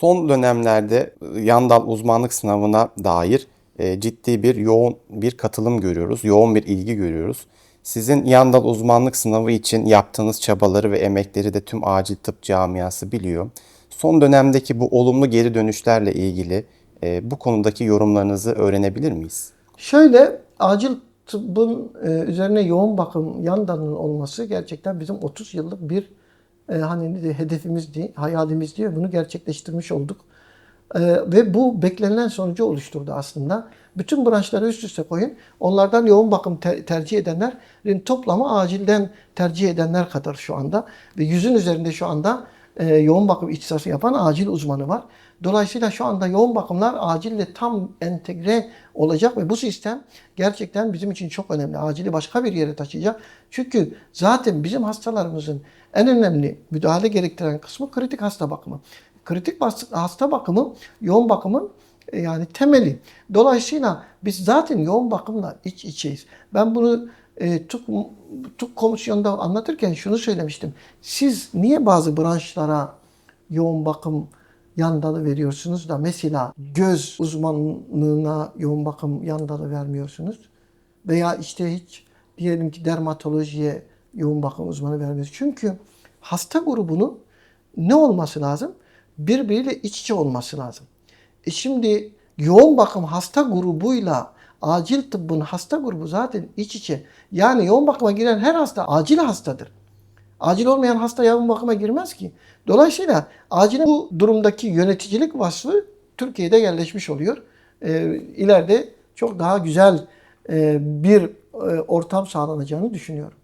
Son dönemlerde e, yan dal uzmanlık sınavına dair e, ciddi bir yoğun bir katılım görüyoruz. Yoğun bir ilgi görüyoruz. Sizin yan dal uzmanlık sınavı için yaptığınız çabaları ve emekleri de tüm acil tıp camiası biliyor. Son dönemdeki bu olumlu geri dönüşlerle ilgili e, bu konudaki yorumlarınızı öğrenebilir miyiz? Şöyle acil tıbbın e, üzerine yoğun bakım yan dalının olması gerçekten bizim 30 yıllık bir e, hani ne diye, hedefimizdi, hayalimizdi. Bunu gerçekleştirmiş olduk. E, ve bu beklenilen sonucu oluşturdu aslında. Bütün branşları üst üste koyun. Onlardan yoğun bakım te- tercih edenlerin toplamı acilden tercih edenler kadar şu anda. Ve yüzün üzerinde şu anda e, yoğun bakım ihtisası yapan acil uzmanı var. Dolayısıyla şu anda yoğun bakımlar acille tam entegre olacak ve bu sistem gerçekten bizim için çok önemli. Acili başka bir yere taşıyacak. Çünkü zaten bizim hastalarımızın en önemli müdahale gerektiren kısmı kritik hasta bakımı. Kritik hasta bakımı yoğun bakımın e, yani temeli. Dolayısıyla biz zaten yoğun bakımla iç içeyiz. Ben bunu e, TUK komisyonda anlatırken şunu söylemiştim. Siz niye bazı branşlara yoğun bakım yan dalı veriyorsunuz da mesela göz uzmanlığına yoğun bakım yan dalı vermiyorsunuz? Veya işte hiç diyelim ki dermatolojiye yoğun bakım uzmanı vermiyorsunuz. Çünkü hasta grubunun ne olması lazım? Birbiriyle iç içe olması lazım. E şimdi yoğun bakım hasta grubuyla acil tıbbın hasta grubu zaten iç içe. Yani yoğun bakıma giren her hasta acil hastadır. Acil olmayan hasta yoğun bakıma girmez ki. Dolayısıyla acilin bu durumdaki yöneticilik vasfı Türkiye'de yerleşmiş oluyor. Ee, ileride çok daha güzel e, bir e, ortam sağlanacağını düşünüyorum.